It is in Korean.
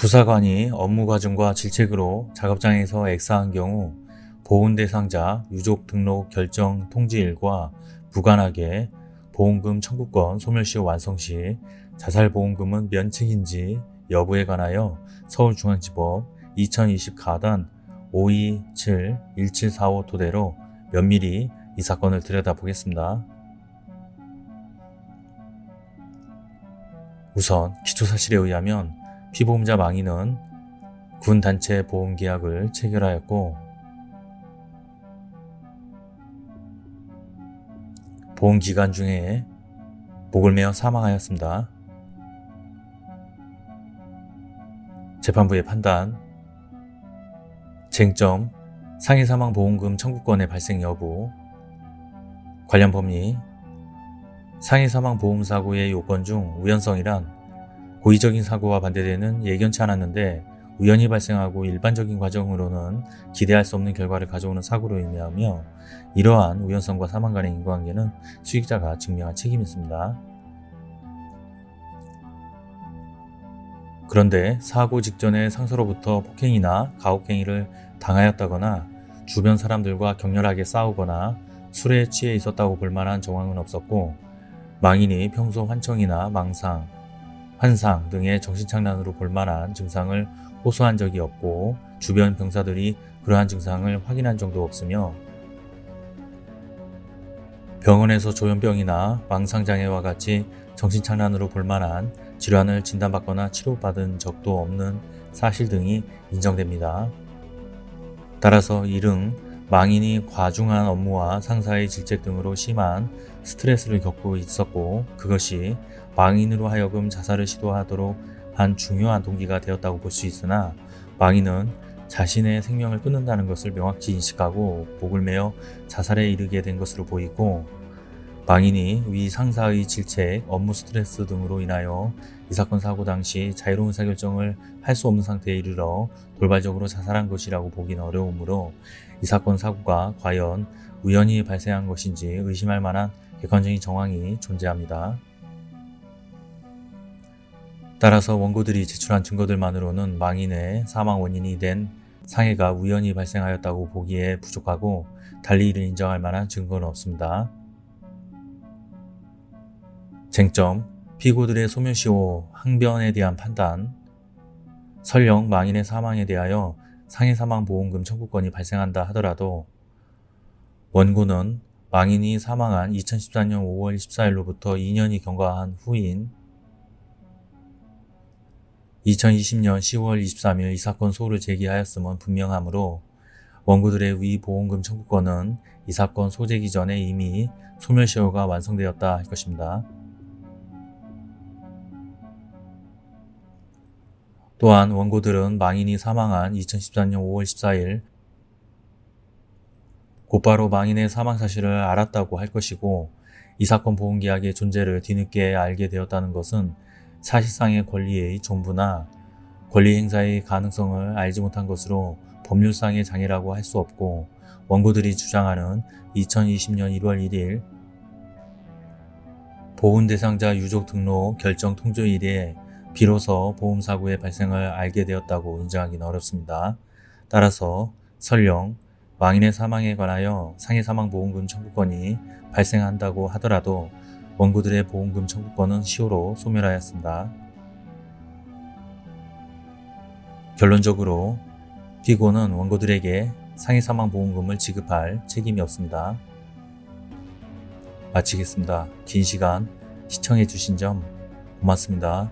부사관이 업무 과정과 질책으로 작업장에서 액사한 경우 보훈 대상자 유족 등록 결정 통지일과 무관하게 보험금 청구권 소멸 시 완성 시 자살보험금은 면책인지 여부에 관하여 서울중앙지법 2020 가단 527-1745 토대로 면밀히 이 사건을 들여다보겠습니다. 우선 기초사실에 의하면 피보험자 망인은 군 단체 보험 계약을 체결하였고 보험 기간 중에 목을 메어 사망하였습니다. 재판부의 판단 쟁점 상해 사망 보험금 청구권의 발생 여부 관련 법리 상해 사망 보험 사고의 요건 중 우연성이란 고의적인 사고와 반대되는 예견치 않았는데 우연히 발생하고 일반적인 과정으로는 기대할 수 없는 결과를 가져오는 사고로 의미하며 이러한 우연성과 사망 간의 인과관계는 수익자가 증명할 책임이 있습니다. 그런데 사고 직전에 상사로부터 폭행이나 가혹행위를 당하였다거나 주변 사람들과 격렬하게 싸우거나 술에 취해 있었다고 볼 만한 정황은 없었고 망인이 평소 환청이나 망상, 환상 등의 정신착란으로 볼 만한 증상을 호소한 적이 없고 주변 병사들이 그러한 증상을 확인한 적도 없으며 병원에서 조현병이나 망상장애와 같이 정신착란으로 볼 만한 질환을 진단받거나 치료받은 적도 없는 사실 등이 인정됩니다. 따라서 이릉 망인이 과중한 업무와 상사의 질책 등으로 심한 스트레스를 겪고 있었고 그것이 망인으로 하여금 자살을 시도하도록 한 중요한 동기가 되었다고 볼 수 있으나 망인은 자신의 생명을 끊는다는 것을 명확히 인식하고 목을 메어 자살에 이르게 된 것으로 보이고 망인이 위 상사의 질책, 업무 스트레스 등으로 인하여 이 사건 사고 당시 자유로운 의사결정을 할 수 없는 상태에 이르러 돌발적으로 자살한 것이라고 보기는 어려우므로 이 사건 사고가 과연 우연히 발생한 것인지 의심할 만한 객관적인 정황이 존재합니다. 따라서 원고들이 제출한 증거들만으로는 망인의 사망 원인이 된 상해가 우연히 발생하였다고 보기에 부족하고 달리 이를 인정할 만한 증거는 없습니다. 쟁점, 피고들의 소멸시효 항변에 대한 판단, 설령 망인의 사망에 대하여 상해 사망 보험금 청구권이 발생한다 하더라도 원고는 망인이 사망한 2014년 5월 14일로부터 2년이 경과한 후인 2020년 10월 23일 이 사건 소를 제기하였음은 분명하므로 원고들의 위 보험금 청구권은 이 사건 소제기 전에 이미 소멸시효가 완성되었다 할 것입니다. 또한 원고들은 망인이 사망한 2014년 5월 14일 곧바로 망인의 사망 사실을 알았다고 할 것이고 이 사건 보험계약의 존재를 뒤늦게 알게 되었다는 것은 사실상의 권리의 전부나 권리 행사의 가능성을 알지 못한 것으로 법률상의 장애라고 할 수 없고 원고들이 주장하는 2020년 1월 1일 보훈 대상자 유족 등록 결정 통조일에 비로소 보험 사고의 발생을 알게 되었다고 인정하기는 어렵습니다. 따라서 설령 망인의 사망에 관하여 상해 사망 보험금 청구권이 발생한다고 하더라도 원고들의 보험금 청구권은 시효로 소멸하였습니다. 결론적으로 피고는 원고들에게 상해 사망 보험금을 지급할 책임이 없습니다. 마치겠습니다. 긴 시간 시청해 주신 점 고맙습니다.